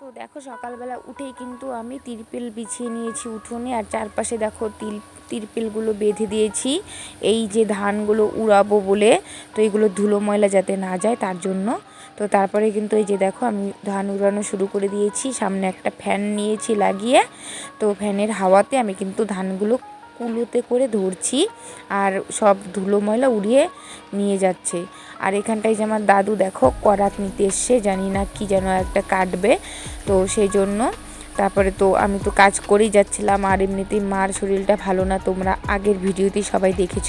তো দেখো সকালবেলা উঠেই কিন্তু আমি তিরপিল বিছিয়ে নিয়েছি উঠোনে আর চারপাশে দেখো তিল, তিরপিলগুলো বেঁধে দিয়েছি। এই যে ধানগুলো উড়াবো বলে, তো এগুলো ধুলো ময়লা যাতে না যায় তার জন্য। তো তারপরে কিন্তু এই যে দেখো আমি ধান উড়ানো শুরু করে দিয়েছি। সামনে একটা ফ্যান নিয়েছি লাগিয়ে। তো ফ্যানের হাওয়াতে আমি কিন্তু ধানগুলো কুলোতে করে ধরছি আর সব ধুলো ময়লা উড়িয়ে নিয়ে যাচ্ছে। আর এখানটায় যে আমার দাদু দেখো করাত নিতে এসছে, জানি না কি যেন একটা কাটবে। তো সেই জন্য তারপরে তো আমি তো কাজ করেই যাচ্ছিলাম, আর এমনিতেই মার শরীরটা ভালো না, তোমরা আগের ভিডিওতেই সবাই দেখেছ।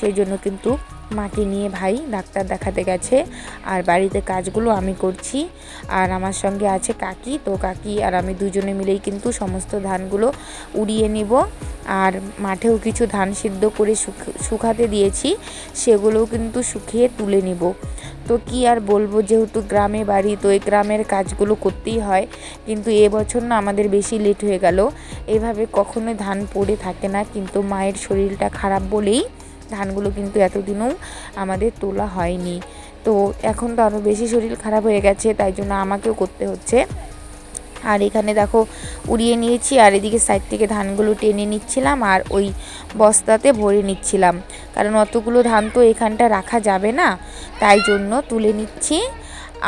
সেই জন্য কিন্তু মাকে নিয়ে ভাই ডাক্তার দেখাতে গেছে, আর বাড়িতে কাজগুলো আমি করছি। আর আমার সঙ্গে আছে কাকি, তো কাকি আর আমি দুজনে মিলেই কিন্তু সমস্ত ধানগুলো উড়িয়ে নিব। আর মাঠেও কিছু ধান সিদ্ধ করে শুকাতে দিয়েছি, সেগুলোও কিন্তু শুকিয়ে তুলে নিব। তো কি আর বলব, যেহেতু গ্রামে বাড়ি, তো এই গ্রামের কাজগুলো করতেই হয়। কিন্তু এবছর না আমাদের বেশি লেট হয়ে গেল। এভাবে কখনোই ধান পড়ে থাকে না, কিন্তু মায়ের শরীরটা খারাপ বলেই ধানগুলো কিন্তু এতদিনও আমাদের তোলা হয়নি। তো এখন তো আরও বেশি শরীর খারাপ হয়ে গেছে, তাই জন্য আমাকেও করতে হচ্ছে। আর এখানে দেখো উড়িয়ে নিয়েছি, আর এদিকে সাইড থেকে ধানগুলো টেনে নিচ্ছিলাম, আর ওই বস্তাতে ভরে নিচ্ছিলাম। কারণ অতগুলো ধান তো এখানটা রাখা যাবে না, তাই জন্য তুলে নিচ্ছি।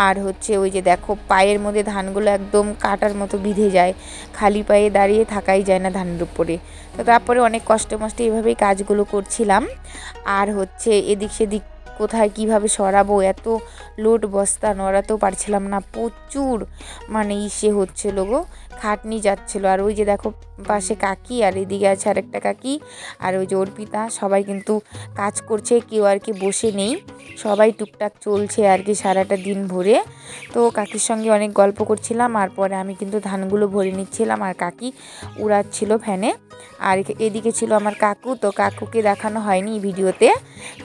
আর হচ্ছে ওই যে দেখো, পায়ের মধ্যে ধানগুলো একদম কাটার মতো বিঁধে যায়, খালি পায়ে দাঁড়িয়ে থাকাই যায় না ধানের উপরে। তো তারপরে অনেক কষ্ট মষ্টে এভাবেই কাজগুলো করছিলাম। আর হচ্ছে এদিক সেদিক কোথায় কীভাবে সরাবো, এত লোড বস্তা নড়াতেও পারছিলাম না, প্রচুর মানে ইসে হচ্ছিল গো। খাটনি যাচ্ছিল। আর ওই যে দেখো পাশে কাকি, আর এদিকে আছে আরেকটা কাকি, আর ওই যে অর্পিতা, সবাই কিন্তু কাজ করছে, কেউ আর কি বসে নেই। সবাই টুকটাক চলছে আর কি সারাটা দিন ভরে। তো কাকির সঙ্গে অনেক গল্প করছিলাম, আর পরে আমি কিন্তু ধানগুলো ভরে নিচ্ছিলাম, আর কাকি উড়াচ্ছিল ফ্যানে। আর এদিকে ছিল আমার কাকু, তো কাকুকে দেখানো হয়নি ভিডিওতে।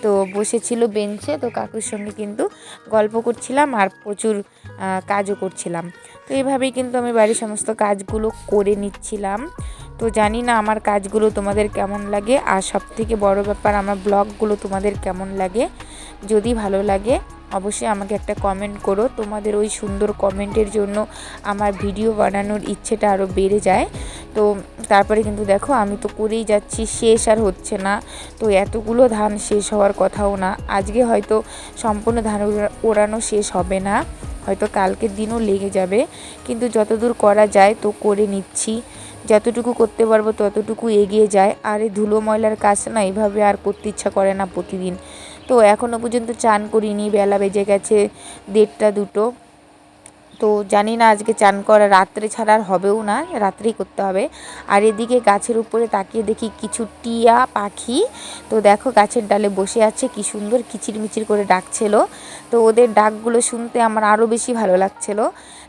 তো বসেছিল বেঞ্চে, তো কাকুর সঙ্গে কিন্তু গল্প করছিলাম, আর প্রচুর কাজও করছিলাম। তো এইভাবেই কিন্তু আমি বাড়ির সমস্ত কাজগুলো করে নিচ্ছিলাম। তো জানি না আমার কাজগুলো তোমাদের কেমন লাগে আর সব থেকে বড় ব্যাপার আমার ব্লগগুলো তোমাদের কেমন লাগে। যদি ভালো লাগে, অবশ্যই আমাকে একটা কমেন্ট করো। তোমাদের ওই সুন্দর কমেন্টের জন্য আমার ভিডিও বানানোর ইচ্ছেটা আরও বেড়ে যায়। তো তারপরে কিন্তু দেখো আমি তো করেই যাচ্ছি, শেষ আর হচ্ছে না। তো এতগুলো ধান শেষ হওয়ার কথাও না। আজকে হয়তো সম্পূর্ণ ধান ওড়ানো শেষ হবে না। হয়তো কালকের দিনও লেগে যাবে। কিন্তু যতদূর করা যায় তো করে নিচ্ছি। যতটুকু করতে পারব ততটুকু এগিয়ে যায়। আর এই ধুলো ময়লার কাজ না এইভাবে আর করতে ইচ্ছা করে না প্রতিদিন। তো এখনও পর্যন্ত চান করিনি। বেলা বেজে গেছে দেড়টা দুটো। তো জানি না আজকে চান করা রাত্রে ছাড়া আর হবেও না, রাত্রেই করতে হবে। আর এদিকে গাছের উপরে তাকিয়ে দেখি কিছু টিয়া পাখি। তো দেখো গাছের ডালে বসে আছে, কি সুন্দর কিচিরমিচির করে ডাকছিল। তো ওদের ডাকগুলো শুনতে আমার আরও বেশি ভালো লাগছিল।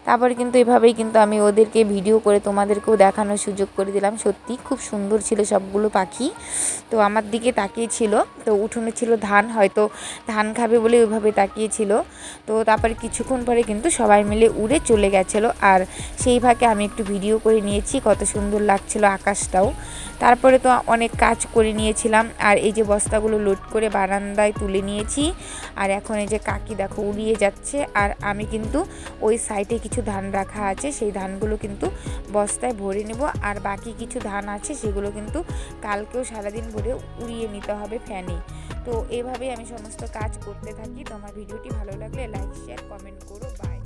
তারপরে কিন্তু এভাবেই কিন্তু আমি ওদেরকে ভিডিও করে তোমাদেরকেও দেখানোর সুযোগ করে দিলাম। সত্যি খুব সুন্দর ছিল সবগুলো পাখি। তো আমার দিকে তাকিয়েছিল, তো উঠোনে ছিল ধান, হয়তো ধান খাবে বলে ওইভাবে তাকিয়েছিল। তো তারপরে কিছুক্ষণ পরে কিন্তু সবাই মিলে উড়ে চলে গেছিল। আর সেই ভাগে আমি একটু ভিডিও করে নিয়েছি, কত সুন্দর লাগছিল আকাশটাও। তারপরে তো অনেক কাজ করে নিয়েছিলাম। আর এই যে বস্তাগুলো লোড করে বারান্দায় তুলে নিয়েছি। আর এখন এই যে কাকি দেখো উড়িয়ে যাচ্ছে। আর আমি কিন্তু ওই সাইডে কিছু ধান রাখা আছে, সেই ধানগুলো কিন্তু বস্তায় ভরে নেব। আর বাকি কিছু ধান আছে, সেগুলো কিন্তু কালকেও সারাদিন ভরে উড়িয়ে নিতে হবে ফ্যানে তো এভাবেই আমি সমস্ত কাজ করতে থাকি। তো আমার ভিডিওটি ভালো লাগলে লাইক শেয়ার কমেন্ট করো। বাই